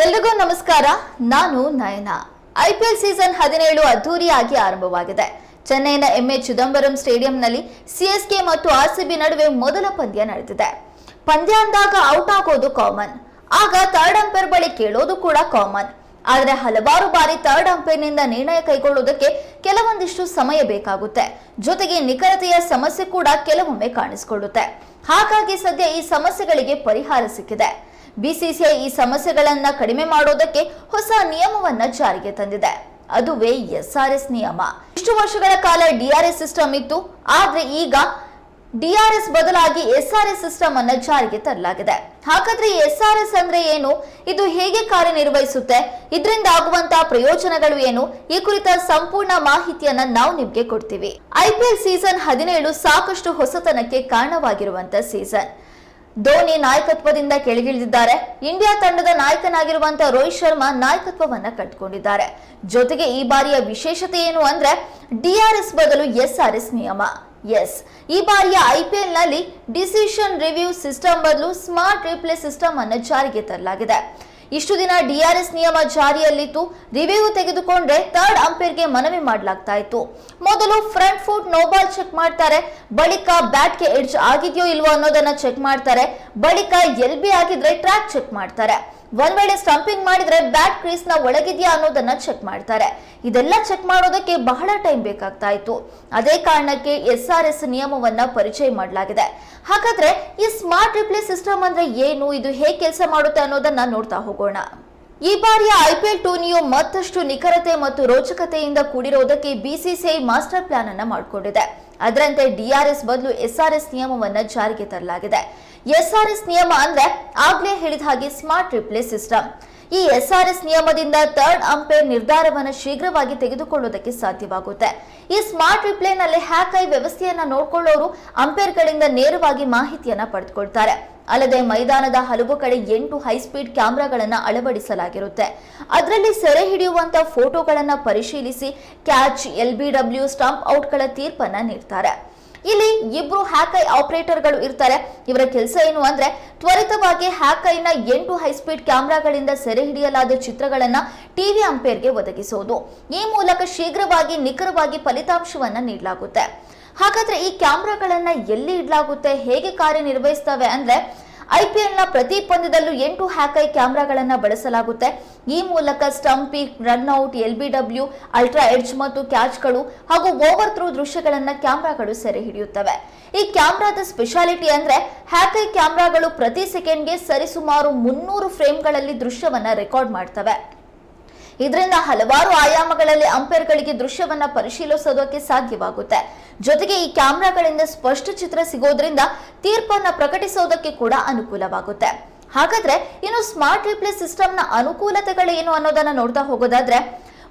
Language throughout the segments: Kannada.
ಎಲ್ರಿಗೂ ನಮಸ್ಕಾರ. ನಾನು ನಯನ. ಐಪಿಎಲ್ ಸೀಸನ್ ಹದಿನೇಳು ಅದ್ದೂರಿಯಾಗಿ ಆರಂಭವಾಗಿದೆ. ಚೆನ್ನೈನ ಎಂಎ ಚಿದಂಬರಂ ಸ್ಟೇಡಿಯಂನಲ್ಲಿ ಸಿಎಸ್ಕೆ ಮತ್ತು ಆರ್ಸಿಬಿ ನಡುವೆ ಮೊದಲ ಪಂದ್ಯ ನಡೆದಿದೆ. ಪಂದ್ಯ ಅಂದಾಗ ಔಟ್ ಆಗೋದು ಕಾಮನ್. ಆಗ ಥರ್ಡ್ ಅಂಪೈರ್ ಬಳಿ ಕೇಳೋದು ಕೂಡ ಕಾಮನ್. ಆದರೆ ಹಲವಾರು ಬಾರಿ ಥರ್ಡ್ ಅಂಪೈರ್ನಿಂದ ನಿರ್ಣಯ ಕೈಗೊಳ್ಳುವುದಕ್ಕೆ ಕೆಲವೊಂದಿಷ್ಟು ಸಮಯ ಬೇಕಾಗುತ್ತೆ. ಜೊತೆಗೆ ನಿಖರತೆಯ ಸಮಸ್ಯೆ ಕೂಡ ಕೆಲವೊಮ್ಮೆ ಕಾಣಿಸಿಕೊಳ್ಳುತ್ತೆ. ಹಾಗಾಗಿ ಸದ್ಯ ಈ ಸಮಸ್ಯೆಗಳಿಗೆ ಪರಿಹಾರ ಸಿಕ್ಕಿದೆ. ಬಿಸಿಸಿಐ ಈ ಸಮಸ್ಯೆಗಳನ್ನ ಕಡಿಮೆ ಮಾಡೋದಕ್ಕೆ ಹೊಸ ನಿಯಮವನ್ನ ಜಾರಿಗೆ ತಂದಿದೆ. ಅದುವೇ ಎಸ್ಆರ್ಎಸ್ ನಿಯಮ. ಇಷ್ಟು ವರ್ಷಗಳ ಕಾಲ ಡಿಆರ್ಎಸ್ ಸಿಸ್ಟಮ್ ಇತ್ತು. ಆದ್ರೆ ಈಗ ಡಿಆರ್ಎಸ್ ಬದಲಾಗಿ ಎಸ್ಆರ್ಎಸ್ ಸಿಸ್ಟಮ್ ಅನ್ನ ಜಾರಿಗೆ ತರಲಾಗಿದೆ. ಹಾಗಾದ್ರೆ ಎಸ್ಆರ್ಎಸ್ ಅಂದ್ರೆ ಏನು? ಇದು ಹೇಗೆ ಕಾರ್ಯನಿರ್ವಹಿಸುತ್ತೆ? ಇದರಿಂದ ಆಗುವಂತಹ ಪ್ರಯೋಜನಗಳು ಏನು? ಈ ಕುರಿತ ಸಂಪೂರ್ಣ ಮಾಹಿತಿಯನ್ನ ನಾವು ನಿಮ್ಗೆ ಕೊಡ್ತೀವಿ. ಐಪಿಎಲ್ ಸೀಸನ್ ಹದಿನೇಳು ಸಾಕಷ್ಟು ಹೊಸತನಕ್ಕೆ ಕಾರಣವಾಗಿರುವಂತ ಸೀಸನ್. ಧೋನಿ ನಾಯಕತ್ವದಿಂದ ಕೆಳಗಿಳಿದಿದ್ದಾರೆ. ಇಂಡಿಯಾ ತಂಡದ ನಾಯಕನಾಗಿರುವಂತಹ ರೋಹಿತ್ ಶರ್ಮಾ ನಾಯಕತ್ವವನ್ನ ಕಟ್ಕೊಂಡಿದ್ದಾರೆ ಜೊತೆಗೆ ಈ ಬಾರಿಯ ವಿಶೇಷತೆ ಏನು ಅಂದ್ರೆ ಡಿಆರ್ಎಸ್ ಬದಲು ಎಸ್ಆರ್ಎಸ್ ನಿಯಮ. ಎಸ್. ಈ ಬಾರಿಯ ಐಪಿಎಲ್ನಲ್ಲಿ ಡಿಸಿಷನ್ ರಿವ್ಯೂ ಸಿಸ್ಟಮ್ ಬದಲು ಸ್ಮಾರ್ಟ್ ರಿಪ್ಲೇ ಸಿಸ್ಟಮ್ ಅನ್ನು ಜಾರಿಗೆ ತರಲಾಗಿದೆ. ಇಷ್ಟು ದಿನ ಡಿಆರ್ಎಸ್ ನಿಯಮ ಜಾರಿಯಲ್ಲಿತ್ತು. ರಿವ್ಯೂ ತೆಗೆದುಕೊಂಡ್ರೆ ಥರ್ಡ್ ಅಂಪೈರ್ಗೆ ಮನವಿ ಮಾಡಲಾಗ್ತಾ ಇತ್ತು ಮೊದಲು ಫ್ರಂಟ್ ಫುಟ್ ನೋಬಾಲ್ ಚೆಕ್ ಮಾಡ್ತಾರೆ. ಬಳಿಕ ಬ್ಯಾಟ್ಗೆ ಎಡ್ಜ್ ಆಗಿದೆಯೋ ಇಲ್ವೋ ಅನ್ನೋದನ್ನ ಚೆಕ್ ಮಾಡ್ತಾರೆ. ಬಳಿಕ ಎಲ್ ಬಿ ಆಗಿದ್ರೆ ಟ್ರ್ಯಾಕ್ ಚೆಕ್ ಮಾಡ್ತಾರೆ. ಒಂದ್ ವೇಳೆ ಸ್ಟಂಪಿಂಗ್ ಮಾಡಿದ್ರೆ ಬ್ಯಾಟ್ ಕ್ರೀಸ್ನ ಒಳಗಿದ್ಯಾ ಅನ್ನೋದನ್ನ ಚೆಕ್ ಮಾಡ್ತಾರೆ. ಇದೆಲ್ಲ ಚೆಕ್ ಮಾಡೋದಕ್ಕೆ ಬಹಳ ಟೈಮ್ ಬೇಕಾಗ್ತಾ ಇತ್ತು. ಅದೇ ಕಾರಣಕ್ಕೆ ಎಸ್ ಆರ್ ಎಸ್ ನಿಯಮವನ್ನ ಪರಿಚಯ ಮಾಡಲಾಗಿದೆ. ಹಾಗಾದ್ರೆ ಈ ಸ್ಮಾರ್ಟ್ ರಿಪ್ಲೇ ಸಿಸ್ಟಮ್ ಅಂದ್ರೆ ಏನು? ಇದು ಹೇಗೆ ಕೆಲಸ ಮಾಡುತ್ತೆ ಅನ್ನೋದನ್ನ ನೋಡ್ತಾ ಹೋಗೋಣ. ಈ ಬಾರಿಯ ಐಪಿಎಲ್ ಟೂರ್ನಿಯು ಮತ್ತಷ್ಟು ನಿಖರತೆ ಮತ್ತು ರೋಚಕತೆಯಿಂದ ಕೂಡಿರೋದಕ್ಕೆ ಬಿಸಿಸಿಐ ಮಾಸ್ಟರ್ ಪ್ಲಾನ್ ಅನ್ನ ಮಾಡಿಕೊಂಡಿದೆ. ಅದರಂತೆ ಡಿಆರ್ಎಸ್ ಬದಲು ಎಸ್ಆರ್ಎಸ್ ನಿಯಮವನ್ನ ಜಾರಿಗೆ ತರಲಾಗಿದೆ. ಎಸ್ಆರ್ಎಸ್ ನಿಯಮ ಅಂದ್ರೆ ಆಗ್ಲೇ ಹೇಳಿದ ಹಾಗೆ ಸ್ಮಾರ್ಟ್ ರಿಪ್ಲೇ ಸಿಸ್ಟಮ್. ಈ ಎಸ್ಆರ್ಎಸ್ ನಿಯಮದಿಂದ ಥರ್ಡ್ ಅಂಪೈರ್ ನಿರ್ಧಾರವನ್ನು ಶೀಘ್ರವಾಗಿ ತೆಗೆದುಕೊಳ್ಳುವುದಕ್ಕೆ ಸಾಧ್ಯವಾಗುತ್ತೆ. ಈ ಸ್ಮಾರ್ಟ್ ರಿಪ್ಲೇನಲ್ಲಿ ಹ್ಯಾಕ್ ಐ ವ್ಯವಸ್ಥೆಯನ್ನ ನೋಡ್ಕೊಳ್ಳೋರು ಅಂಪೈರ್ಗಳಿಂದ ನೇರವಾಗಿ ಮಾಹಿತಿಯನ್ನ ಪಡೆದುಕೊಳ್ತಾರೆ. ಅಲ್ಲದೆ ಮೈದಾನದ ಹಲವು ಕಡೆ ಎಂಟು ಹೈಸ್ಪೀಡ್ ಕ್ಯಾಮ್ರಾಗಳನ್ನು ಅಳವಡಿಸಲಾಗಿರುತ್ತೆ. ಅದರಲ್ಲಿ ಸೆರೆ ಹಿಡಿಯುವಂತ ಫೋಟೋಗಳನ್ನು ಪರಿಶೀಲಿಸಿ catch, L B W, stump ಔಟ್ಗಳ ತೀರ್ಪನ್ನ ನೀಡ್ತಾರೆ. ಇಲ್ಲಿ ಇಬ್ರು ಹ್ಯಾಕ್ ಆಪರೇಟರ್ಗಳು ಇರ್ತಾರೆ. ಇವರ ಕೆಲಸ ಏನು ಅಂದ್ರೆ ತ್ವರಿತವಾಗಿ ಹ್ಯಾಕೈನ ಎಂಟು ಹೈಸ್ಪೀಡ್ ಕ್ಯಾಮೆರಾಗಳಿಂದ ಸೆರೆ ಹಿಡಿಯಲಾದ ಚಿತ್ರಗಳನ್ನ ಟಿವಿ ಅಂಪೇರ್ಗೆ ಒದಗಿಸುವುದು ಈ ಮೂಲಕ ಶೀಘ್ರವಾಗಿ ನಿಖರವಾಗಿ ಫಲಿತಾಂಶವನ್ನ ನೀಡಲಾಗುತ್ತೆ. ಹಾಗಾದ್ರೆ ಈ ಕ್ಯಾಮ್ರಾಗಳನ್ನ ಎಲ್ಲಿ ಇಡಲಾಗುತ್ತೆ, ಹೇಗೆ ಕಾರ್ಯನಿರ್ವಹಿಸ್ತವೆ ಅಂದ್ರೆ ಐಪಿಎಲ್ನ ಪ್ರತಿ ಪಂದ್ಯದಲ್ಲೂ ಎಂಟು ಹ್ಯಾಕೈ ಕ್ಯಾಮ್ರಾಗಳನ್ನು ಬಳಸಲಾಗುತ್ತೆ. ಈ ಮೂಲಕ stumping run out, L B W, ultra edge ಮತ್ತು ಕ್ಯಾಚ್ಗಳು ಹಾಗೂ ಓವರ್ ಥ್ರೂ ದೃಶ್ಯಗಳನ್ನು ಕ್ಯಾಮ್ರಾಗಳು ಸೆರೆ ಹಿಡಿಯುತ್ತವೆ. ಈ ಕ್ಯಾಮ್ರಾದ ಸ್ಪೆಷಾಲಿಟಿ ಅಂದ್ರೆ ಹ್ಯಾಕೈ ಕ್ಯಾಮ್ರಾಗಳು ಪ್ರತಿ ಸೆಕೆಂಡ್ಗೆ ಸರಿಸುಮಾರು ಮುನ್ನೂರು ಫ್ರೇಮ್ಗಳಲ್ಲಿ ದೃಶ್ಯವನ್ನ ರೆಕಾರ್ಡ್ ಮಾಡ್ತವೆ. ಇದರಿಂದ ಹಲವಾರು ಆಯಾಮಗಳಲ್ಲಿ ಅಂಪೈರ್ಗಳಿಗೆ ದೃಶ್ಯವನ್ನ ಪರಿಶೀಲಿಸೋದಕ್ಕೆ ಸಾಧ್ಯವಾಗುತ್ತೆ. ಜೊತೆಗೆ ಈ ಕ್ಯಾಮ್ರಾಗಳಿಂದ ಸ್ಪಷ್ಟ ಚಿತ್ರ ಸಿಗೋದ್ರಿಂದ ತೀರ್ಪನ್ನ ಪ್ರಕಟಿಸೋದಕ್ಕೆ ಕೂಡ ಅನುಕೂಲವಾಗುತ್ತೆ. ಹಾಗಾದ್ರೆ ಇನ್ನು ಸ್ಮಾರ್ಟ್ ರಿಪ್ಲೇ ಸಿಸ್ಟಮ್ನ ಅನುಕೂಲತೆಗಳೇನು ಅನ್ನೋದನ್ನ ನೋಡ್ತಾ ಹೋಗೋದಾದ್ರೆ,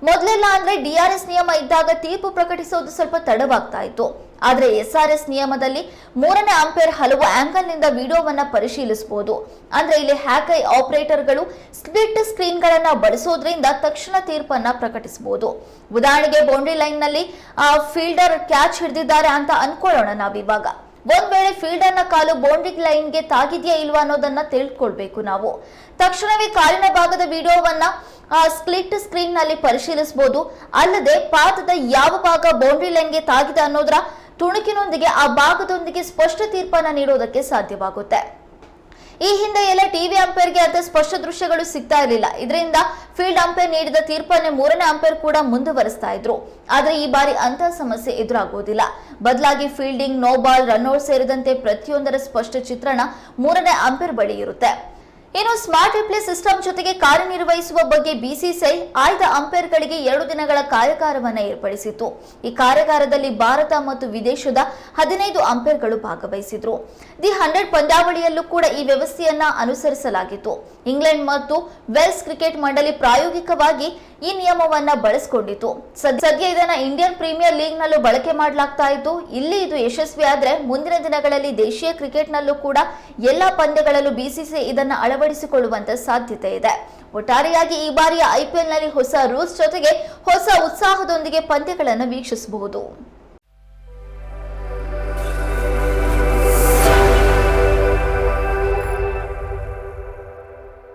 ಮೊದಲೆಲ್ಲ ಅಂದ್ರೆ ಡಿಆರ್ಎಸ್ ನಿಯಮ ಇದ್ದಾಗ ತೀರ್ಪು ಪ್ರಕಟಿಸೋದು ಸ್ವಲ್ಪ ತಡವಾಗ್ತಾ ಇತ್ತು. ಆದ್ರೆ ಎಸ್ ಆರ್ ಎಸ್ ನಿಯಮದಲ್ಲಿ ಮೂರನೇ ಅಂಪೇರ್ ಹಲವು ಆಂಗಲ್ನಿಂದ ವಿಡಿಯೋವನ್ನು ಪರಿಶೀಲಿಸಬಹುದು. ಅಂದ್ರೆ ಇಲ್ಲಿ ಹ್ಯಾಕೈ ಆಪರೇಟರ್ಗಳು ಸ್ಪ್ಲಿಟ್ ಸ್ಕ್ರೀನ್ಗಳನ್ನು ಬಳಸೋದ್ರಿಂದ ತಕ್ಷಣ ತೀರ್ಪನ್ನ ಪ್ರಕಟಿಸಬಹುದು. ಉದಾಹರಣೆಗೆ ಬೌಂಡ್ರಿ ಲೈನ್ನಲ್ಲಿ ಫೀಲ್ಡರ್ ಕ್ಯಾಚ್ ಹಿಡಿದಿದ್ದಾರೆ ಅಂತ ಅನ್ಕೊಳ್ಳೋಣ ನಾವಿವಾಗ. ಒಂದ್ ವೇಳೆ ಫೀಲ್ಡರ್ನ ಕಾಲು ಬೌಂಡ್ರಿ ಲೈನ್ಗೆ ತಾಗಿದೆಯಾ ಇಲ್ವಾ ಅನ್ನೋದನ್ನ ತಿಳ್ಕೊಳ್ಬೇಕು ನಾವು. ತಕ್ಷಣವೇ ಕಾಲಿನ ಭಾಗದ ವಿಡಿಯೋವನ್ನ ಸ್ಪ್ಲಿಟ್ ಸ್ಕ್ರೀನ್ನಲ್ಲಿ ಪರಿಶೀಲಿಸಬಹುದು. ಅಲ್ಲದೆ ಪಾದದ ಯಾವ ಭಾಗ ಬೌಂಡ್ರಿ ಲೈನ್ಗೆ ತಾಗಿದೆ ಅನ್ನೋದರ ತುಣುಕಿನೊಂದಿಗೆ, ಆ ಭಾಗದೊಂದಿಗೆ ಸ್ಪಷ್ಟ ತೀರ್ಪನ್ನ ನೀಡೋದಕ್ಕೆ ಸಾಧ್ಯವಾಗುತ್ತೆ. ಈ ಹಿಂದೆ ಎಲ್ಲ ಟಿವಿ ಅಂಪೈರ್ಗೆ ಅಂತ ಸ್ಪಷ್ಟ ದೃಶ್ಯಗಳು ಸಿಗ್ತಾ ಇರಲಿಲ್ಲ. ಇದರಿಂದ ಫೀಲ್ಡ್ ಅಂಪೈರ್ ನೀಡಿದ ತೀರ್ಪನ್ನೇ ಮೂರನೇ ಅಂಪೈರ್ ಕೂಡ ಮುಂದುವರಿಸ್ತಾ ಇದ್ರು. ಆದರೆ ಈ ಬಾರಿ ಅಂತ ಸಮಸ್ಯೆ ಎದುರಾಗುವುದಿಲ್ಲ ಬದಲಾಗಿ ಫೀಲ್ಡಿಂಗ್, ನೋ ಬಾಲ್ ರನ್ಔಟ್ ಸೇರಿದಂತೆ ಪ್ರತಿಯೊಂದರ ಸ್ಪಷ್ಟ ಚಿತ್ರಣ ಮೂರನೇ ಅಂಪೈರ್ ಬಳಿ ಇರುತ್ತೆ. ಇನ್ನು ಸ್ಮಾರ್ಟ್ ರಿಪ್ಲೇ ಸಿಸ್ಟಮ್ ಜೊತೆಗೆ ಕಾರ್ಯನಿರ್ವಹಿಸುವ ಬಗ್ಗೆ ಬಿಸಿಸಿಐ ಆಯ್ದ ಅಂಪೈರ್ಗಳಿಗೆ ಎರಡು ದಿನಗಳ ಕಾರ್ಯಕಾರವನ್ನ ಏರ್ಪಡಿಸಿತ್ತು. ಈ ಕಾರ್ಯಾಗಾರದಲ್ಲಿ ಭಾರತ ಮತ್ತು ವಿದೇಶದ ಹದಿನೈದು ಅಂಪೈರ್ಗಳು ಭಾಗವಹಿಸಿದ್ರು. ದಿ ಹಂಡ್ರೆಡ್ ಪಂದ್ಯಾವಳಿಯಲ್ಲೂ ಕೂಡ ಈ ವ್ಯವಸ್ಥೆಯನ್ನ ಅನುಸರಿಸಲಾಗಿತ್ತು. ಇಂಗ್ಲೆಂಡ್ ಮತ್ತು ವೆಲ್ಸ್ ಕ್ರಿಕೆಟ್ ಮಂಡಳಿ ಪ್ರಾಯೋಗಿಕವಾಗಿ ಈ ನಿಯಮವನ್ನ ಬಳಸಿಕೊಂಡಿತ್ತು. ಸದ್ಯ ಇದನ್ನ ಇಂಡಿಯನ್ ಪ್ರೀಮಿಯರ್ ಲೀಗ್ ನಲ್ಲೂ ಬಳಕೆ ಮಾಡಲಾಗ್ತಾ ಇತ್ತು. ಇಲ್ಲಿ ಇದು ಯಶಸ್ವಿ ಆದ್ರೆ ಮುಂದಿನ ದಿನಗಳಲ್ಲಿ ದೇಶೀಯ ಕ್ರಿಕೆಟ್ ನಲ್ಲೂ ಕೂಡ ಎಲ್ಲಾ ಪಂದ್ಯಗಳಲ್ಲೂ ಬಿಸಿಸಿಐ ಇದನ್ನ ಅಳವಡಿಸಿಕೊಳ್ಳುವಂತ ಸಾಧ್ಯತೆ ಇದೆ. ಒಟ್ಟಾರೆಯಾಗಿ ಈ ಬಾರಿಯ ಐಪಿಎಲ್ನಲ್ಲಿ ಹೊಸ ರೂಲ್ಸ್ ಜೊತೆಗೆ ಹೊಸ ಉತ್ಸಾಹದೊಂದಿಗೆ ಪಂದ್ಯಗಳನ್ನು ವೀಕ್ಷಿಸಬಹುದು.